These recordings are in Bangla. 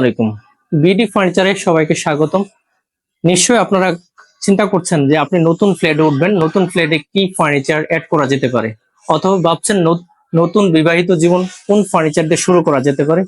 আলাইকুম। বিডি ফার্নিচারে সবাইকে স্বাগতম। নিশ্চয়ই আপনারা চিন্তা করছেন যে আপনি নতুন ফ্ল্যাটে উঠবেন, নতুন ফ্ল্যাটে কি ফার্নিচার অ্যাড করা যেতে পারে? অথবা ভাবছেন নতুন বিবাহিত জীবন কোন ফার্নিচার দিয়ে শুরু করা যেতে পারে?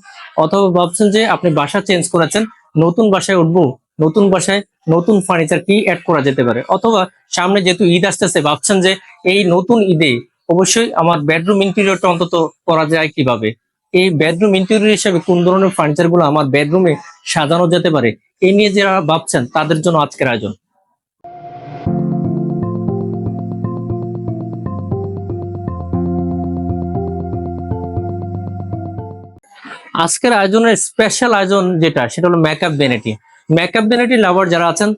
অথবা ভাবছেন যে আপনি বাসা চেঞ্জ করেছেন, নতুন বাসায় উঠবো, নতুন বাসায় নতুন ফার্নিচার কি অ্যাড করা যেতে পারে? অথবা সামনে যেহেতু ঈদ আসতেছে, ভাবছেন যে এই নতুন ঈদে অবশ্যই আমার বেডরুম ইন্টেরিয়রটা অন্তত করা যায় কীভাবে? এই বেডরুম ইন্টেরিয়র হিসেবে কোন ধরনের ফার্নিচারগুলো আমার বেডরুমে সাজানো যেতে পারে এই নিয়ে যারা ভাবছেন তাদের জন্য আজকের আয়োজন। আজকের আয়োজনের স্পেশাল আয়োজন যেটা, সেটা হলো makeup vanity makeup vanity lover যারা আছেন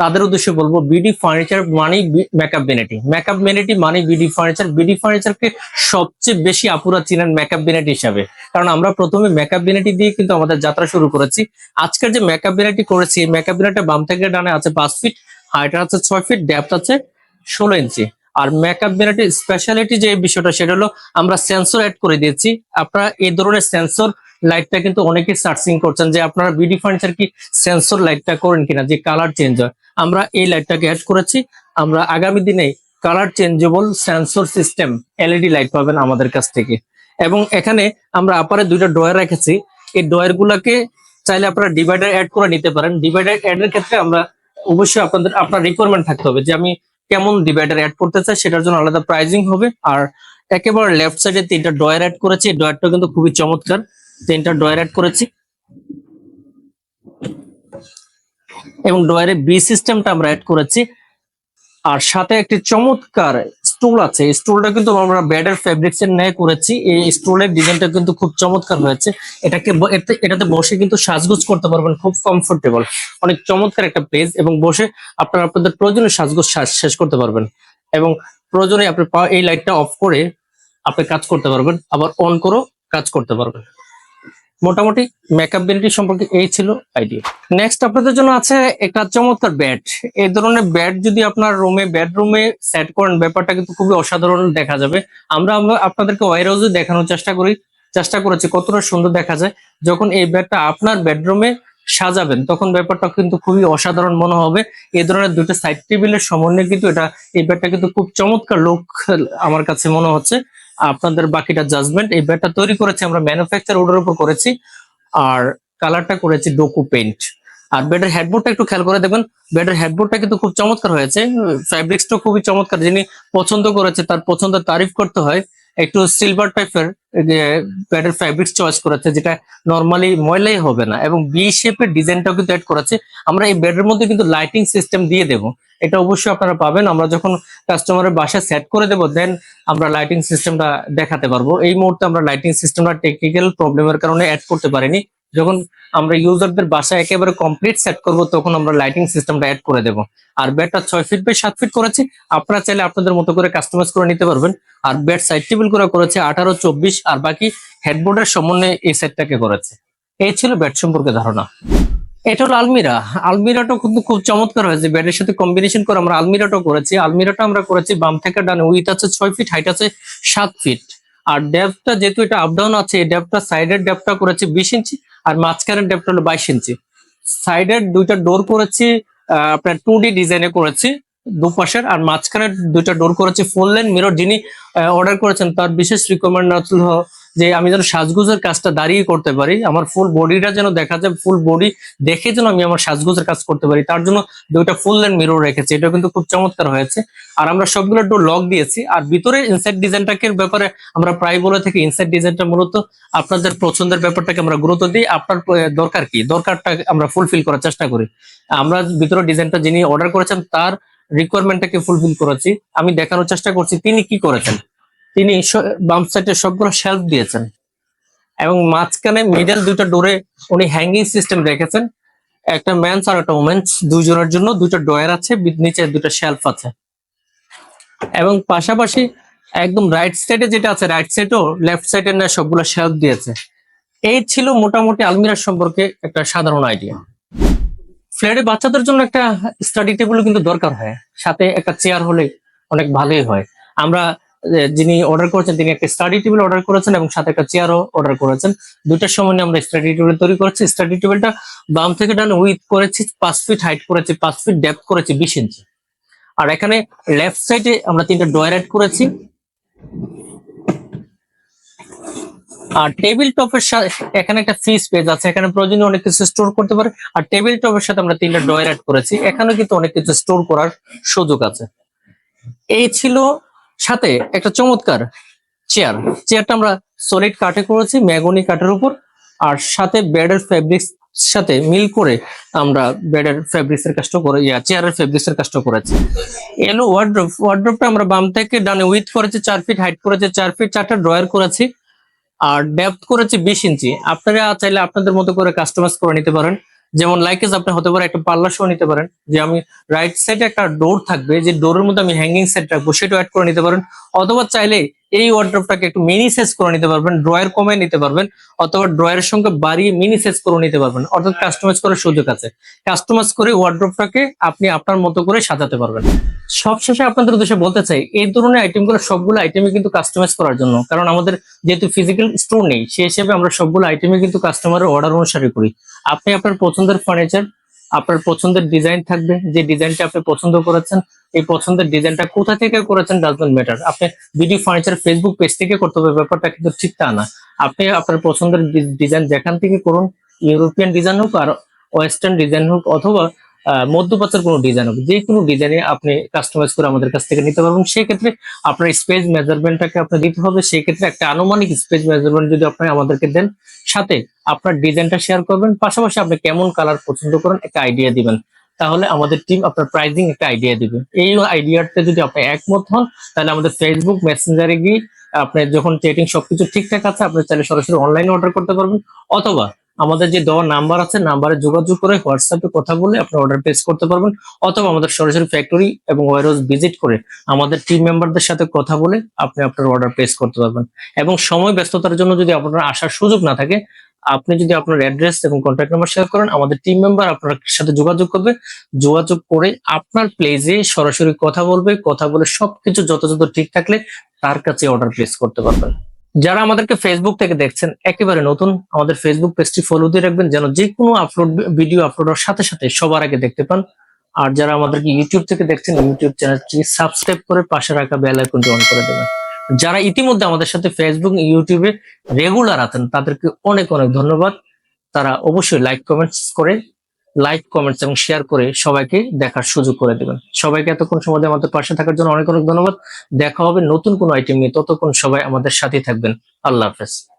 তাদের উদ্দেশ্যে বলব বিডি ফার্নিচার মানে মেকআপ বেনেটি মেকআপ বেনেটি মানে বিডি ফার্নিচার বিডি ফার্নিচারকে সবচেয়ে বেশি আপুরা চিনেন মেকআপ বেনেটি হিসাবে। কারণ আমরা প্রথমে মেকআপ বেনেটি দিয়ে কিন্তু আমাদের যাত্রা শুরু করেছি। আজকের যে মেকআপ বেনেটি করেছি, এই মেকআপ বেনেটি বাম থেকে ডানে আছে পাঁচ ফিট হাইট আছে ছয় ফিট ডেপথ আছে ষোলো ইঞ্চি। আর মেকআপ বেনেটির স্পেশালিটি যে বিষয়টা, সেটা হলো আমরা সেন্সর অ্যাড করে দিয়েছি। আপনারা এই ধরনের সেন্সর লাইটটা কিন্তু অনেকেই সার্চিং করছেন যে আপনারা বিডি ফার্নিচার কি সেন্সর লাইটটা করেন কিনা, যে কালার চেঞ্জ হয়। আমরা এই লাইটটাকে অ্যাড করেছি। আমরা আগামী দিনে colour changeable sensor system LED light পাবেন আমাদের কাছ থেকে। এবং এখানে আমরা আপারে দুইটা ড্রয়ার রেখেছি। এই ড্রয়ার গুলাকে চাইলে আপনারা ডিভাইডার অ্যাড করে নিতে পারেন। ডিভাইডার অ্যাড এর ক্ষেত্রে আমরা অবশ্যই আপনাদের, আপনার রিকোয়ারমেন্ট থাকতে হবে যে আমি কেমন ডিভাইডার অ্যাড করতে চাই, সেটার জন্য আলাদা প্রাইজিং হবে। আর একেবারে লেফট সাইডে তিনটা ড্রয়ার অ্যাড করেছি। এই ড্রয়ারটা কিন্তু খুবই চমৎকার। তিনটা ড্রয়ার অ্যাড করেছি। এবং ড্রয়ারে বি সিস্টেমটা আমরা অ্যাড করেছি। আর সাথে একটি চমৎকার স্টুল আছে। স্টুলটা কিন্তু আমরা বেডের ফেব্রিক্স এর ন্যায় করেছি। এই স্টুলের ডিজাইনটা কিন্তু খুব চমৎকার হয়েছে। এটাকে এটাতে বসে কিন্তু সাজগোজ করতে পারবেন খুব কমফোর্টেবল অনেক চমৎকার একটা পেজ এবং বসে আপনারা আপনাদের প্রয়োজনীয় সাজগোজ সাজ- শেষ করতে পারবেন। এবং প্রয়োজনে আপনি এই লাইটটা অফ করে আপনি কাজ করতে পারবেন। আবার অন করেও কাজ করতে পারবেন। মোটামুটি মেকআপ সম্পর্কে এই ছিল আইডিয়া নেক্সট আপনাদের জন্য আছে একটা চমৎকার ব্যাট এই ধরনের ব্যাট যদি আপনার রুমে বেডরুমে সেট করেন, ব্যাপারটা কিন্তু খুবই অসাধারণ দেখা যাবে। আমরা আমরা আপনাদেরকে ওয়ার হাউসে দেখানোর চেষ্টা করি, চেষ্টা করেছি কতটা সুন্দর দেখা যায়। যখন এই ব্যাটটা আপনার বেডরুমে সাজাবেন, তখন ব্যাপারটা কিন্তু খুবই অসাধারণ মনে হবে। এই ধরনের দুটো সাইড টেবিলের সমন্বয়ে কিন্তু এটা, এই ব্যাটটা কিন্তু খুব চমৎকার লোক আমার কাছে মনে হচ্ছে। আপনাদের বাকিটা জাজমেন্ট এই ব্যাটটা তৈরি করেছি আমরা ম্যানুফ্যাকচার অর্ডার উপর করেছি, আর কালারটা করেছি ডোকু পেইন্ট আর বেডের হেডবোর্ডটা একটু খেয়াল করে দেখবেন বেডের হেডবোর্ডটা কিন্তু খুব চমৎকার হয়েছে ফ্যাব্রিক্সটা খুবই চমৎকার, যিনি পছন্দ করেছে তার পছন্দ তারিফ করতে হয়, একটু সিলভার টাইপের বেডের ফ্যাব্রিক্স চয়েস করেছে, যেটা নর্মালি ময়লাই হবে না, এবং বি শেপের ডিজাইনটাও কিন্তু অ্যাড করেছে। আমরা এই বেডের মধ্যে কিন্তু লাইটিং সিস্টেম দিয়ে দেবো। এটা অবশ্যই আপনারা পাবেন। আমরা যখন কাস্টমারের বাসায় সেট করে দেবো দেন আমরা লাইটিং সিস্টেমটা দেখাতে পারব। এই মুহূর্তে আমরা লাইটিং সিস্টেমটা টেকনিক্যাল প্রবলেমের কারণে অ্যাড করতে পারিনি। যখন আমরা ইউজারদের বাসায় একেবারে কমপ্লিট সেট করব, তখন আমরা লাইটিং সিস্টেমটা অ্যাড করে দেব। আর বেডটা ছয় ফিট বাই সাত ফিট করেছি। আপনারা চাইলে আপনাদের মতো করে কাস্টমাইজ করে নিতে পারবেন। আর বেড সাইড টেবিল করে করেছে আঠারো, চব্বিশ, আর বাকি হেডবোর্ডের সমন্বয়ে এই সেটটাকে করেছে। এই ছিল বেড সম্পর্কে ধারণা। এটা হলো আলমিরা। আলমিরাটা কিন্তু খুব চমৎকার হয়েছে। ব্যাটের সাথে কম্বিনেশন করে আমরা আলমিরাটাও করেছি। আলমিরাটা আমরা করেছি বাম থেকে ডানে। উইথ আছে ছয় ফিট হাইট আছে সাত ফিট আর ডেপটা যেহেতু এটা আপডাউন আছে, এই ডেপটা সাইডের ডেপটা করেছি বিশ ইঞ্চি আর মাঝখানের ডেপটা হলো বাইশ ইঞ্চি। সাইডের দুইটা ডোর করেছি আপনার টু ডি ডিজাইনে করেছি। দুপাশের, আর মাঝখানে দুইটা ডোর করেছি ফুল লেন মিরর যিনি অর্ডার করেছেন, তার বিশেষ রিকমেন্ড যে আমি যেন সাজগুজের কাজটা দাঁড়িয়ে করতে পারি, আমার ফুল বডিটা যেন দেখা যায় ফুল বডি দেখে যেন আমি আমার সাজগুজের কাজ করতে পারি, তার জন্য দুইটা ফুল লেন মিরর রেখেছি এটা কিন্তু খুব চমৎকার হয়েছে। আর আমরা সবগুলো ডোর লক দিয়েছি, আর ভিতরে ইনসাইড ডিজাইনটাকে ব্যাপারে আমরা প্রায় বলে থাকি ইনসাইড ডিজাইনটা মূলত আপনাদের পছন্দের ব্যাপারটাকে আমরা গুরুত্ব দিই, আপনার দরকার কি? দরকারটা আমরা ফুলফিল করার চেষ্টা করি। আমরা ভিতরে ডিজাইনটা যিনি অর্ডার করেছেন, তার রিকোয়ারমেন্টটাকে ফুলফিল করেছি, আমি দেখানোর চেষ্টা করছি তিনি কি করেছেন। তিনি বাম সাইডে সবগুলো শেলফ দিয়েছেন। এবং মাঝখানে মিডল দুটো ডোরে উনি হ্যাঙ্গিং সিস্টেম রেখেছেন। একটা ম্যানস আর একটা ওমেন্স দুজনের জন্য দুটো ডয়ার আছে নিচে দুটো শেলফ আছে। এবং পাশাপাশি একদম রাইট সাইডে যেটা আছে রাইট সাইডও লেফট সাইডে না সবগুলো শেলফ দিয়েছে। এই ছিল মোটামুটি আলমিরার সম্পর্কে একটা সাধারণ আইডিয়া ফ্ল্যাটে বাচ্চাদের জন্য একটা স্টাডি টেবিল কিন্তু দরকার হয়। সাথে একটা চেয়ার হলে অনেক ভালোই হয়। আমরা যিনি অর্ডার করেছেন, তিনি একটা স্টাডি টেবিল অর্ডার করেছেন এবং সাথে একটা চেয়ারও অর্ডার করেছেন। দুইটার সময় আমরা স্টাডি টেবিল তৈরি করেছি। স্টাডি টেবিলটা বাম থেকে ডান উইথ করেছি, পাঁচ ফিট হাইট করেছি, পাঁচ ফিট ডেপথ করেছি, বিশ ইঞ্চি আর এখানে লেফট সাইডে আমরা তিনটা ডয়ার অ্যাড করেছি। আর টেবিল টপের সাথে এখানে একটা ফ্রি স্পেস আছে। এখানে প্রয়োজনীয় অনেক কিছু স্টোর করতে পারে। আর টেবিল টপের সাথে আমরা তিনটা ড্রয়ার অ্যাড করেছি। এখানেও কিন্তু অনেক কিছু স্টোর করার সুযোগ আছে। এই ছিল সাথে একটা চমৎকার চেয়ার চেয়ারটা আমরা সলিড কাঠে করেছি ম্যাগনি কাঠের উপর। আর সাথে বেডের ফেব্রিক্স সাথে মিল করে আমরা বেডের ফেব্রিক্স এর কাজটা করে ইয়া চেয়ারের ফেব্রিক্স এর কাজটা করেছি। এলো ওয়ার্ড্রোপ ওয়ার্ড্রোপটা আমরা বাম থেকে ডানে উইথ করেছি, চার ফিট হাইট করেছি, চার ফিট চারটা ড্রয়ার করেছি। আর ডেপথ করেছে বিশ ইঞ্চি। আপনারা চাইলে আপনাদের মতো করে কাস্টমাইজ করে নিতে পারেন। যেমন লাইকেজ আপনি হতে পারে একটা পাল্লা শো নিতে পারেন, যে আমি রাইট সাইডে একটা ডোর থাকবে, যে ডোরের মধ্যে আমি হ্যাঙ্গিং সেট রাখব সেটা অ্যাড করে নিতে পারেন। অথবা চাইলে এই ওয়ার্ড্রপটাকে একটু মিনি সাইজ করে নিতে পারবেন ড্রয়ার কমে নিতে পারবেন, অথবা ড্রয়ারের সঙ্গে বাড়িয়ে মিনি সাইজ করে নিতে পারবেন। অর্থাৎ কাস্টমাইজ করার সুযোগ আছে। কাস্টমাইজ করে ওয়ার্ড্রপটাকে আপনি আপনার মতো করে সাজাতে পারবেন। সবশেষে আপনাদের উদ্দেশ্যে বলতে চাই, এই ধরনের আইটেমগুলো সবগুলো আইটেমই কিন্তু কাস্টমাইজ করার জন্য। কারণ আমাদের যেহেতু ফিজিক্যাল স্টোর নেই, সেই হিসেবে আমরা সবগুলো আইটেমই কিন্তু কাস্টমারের অর্ডার অনুসারে করি। আপনি আপনার পছন্দের ফার্নিচার আপনার পছন্দের ডিজাইন থাকবে, যে ডিজাইনটা আপনি পছন্দ করেছেন, এই পছন্দের ডিজাইনটা কোথা থেকে করেছেন ডাজন্ট ম্যাটার আপনি বিডি ফার্নিচার ফেসবুক পেজ থেকে করতে হবে, ব্যাপারটা কিন্তু ঠিক তা না। আপনি আপনার পছন্দের ডিজাইন যেখান থেকে করুন ইউরোপিয়ান ডিজাইন হোক আর ওয়েস্টার্ন ডিজাইন হোক, অথবা আহ, মধ্যপ্রাচ্যের কোনো ডিজাইন হবে যে কোনো ডিজাইনে আপনি কাস্টমাইজ করে আমাদের কাছ থেকে নিতে পারবেন। সেই ক্ষেত্রে আপনার স্পেস মেজারমেন্টটাকে আপনার দিতে হবে। সেই ক্ষেত্রে একটা আনুমানিক স্পেস মেজারমেন্ট যদি আপনি আমাদেরকে দেন সাথে আপনার ডিজাইনটা শেয়ার করবেন। পাশাপাশি আপনি কেমন কালার পছন্দ করেন একটা আইডিয়া দিবেন। তাহলে আমাদের টিম আপনার প্রাইজিং একটা আইডিয়া দিবে। এই আইডিয়াতে যদি আপনি একমত হন তাহলে আমাদের ফেসবুক মেসেঞ্জারে গিয়ে আপনি যখন চেটিং সবকিছু ঠিকঠাক আছে আপনি চাইলে সরাসরি অনলাইনে অর্ডার করতে পারবেন। অথবা আমাদের যে দেওয়া নাম্বার আছে, নাম্বারে যোগাযোগ করে হোয়াটসঅ্যাপে কথা বলে আপনি অর্ডার প্লেস করতে পারবেন, অথবা আমাদের সরাসরি ফ্যাক্টরি এবং ওয়ারহাউস ভিজিট করে আমাদের টিম মেম্বারদের সাথে কথা বলে আপনি আপনার অর্ডার প্লেস করতে পারবেন। এবং সময় ব্যস্ততার জন্য যদি আপনার আসার সুযোগ না থাকে, আপনি যদি আপনার অ্যাড্রেস এবং কন্ট্যাক্ট নাম্বার শেয়ার করেন, আমাদের টিম মেম্বার আপনার সাথে যোগাযোগ করবে। যোগাযোগ করে আপনার প্লেজে সরাসরি কথা বলবে, কথা বলে সবকিছু যথাযথ ঠিক থাকলে তার কাছে অর্ডার প্লেস করতে পারবেন। যারা আমাদেরকে ফেসবুক থেকে দেখছেন, একেবারে নতুন, আমাদের ফেসবুক পেজটি ফলো দিয়ে রাখবেন, যেন যে কোনো আপলোড ভিডিও আপলোড হওয়ার সাথে সাথে সবার আগে দেখতে পান। আর যারা আমাদেরকে ইউটিউব থেকে দেখছেন ইউটিউব চ্যানেলটি সাবস্ক্রাইব করে পাশে রাখা বেল আইকনটি অন করে দেবেন। যারা ইতিমধ্যে আমাদের সাথে ফেসবুক ইউটিউবে রেগুলার আছেন, তাদেরকে অনেক অনেক ধন্যবাদ। তারা অবশ্যই লাইক কমেন্টস করে লাইক কমেন্টস এবং শেয়ার করে সবাইকে দেখার সুযোগ করে দেবেন। সবাইকে এতক্ষণ সময় আমাদের পাশে থাকার জন্য অনেক অনেক ধন্যবাদ। দেখা হবে নতুন কোনো আইটেম নিয়ে। ততক্ষণ সবাই আমাদের সাথে থাকবেন। আল্লাহ হাফেজ।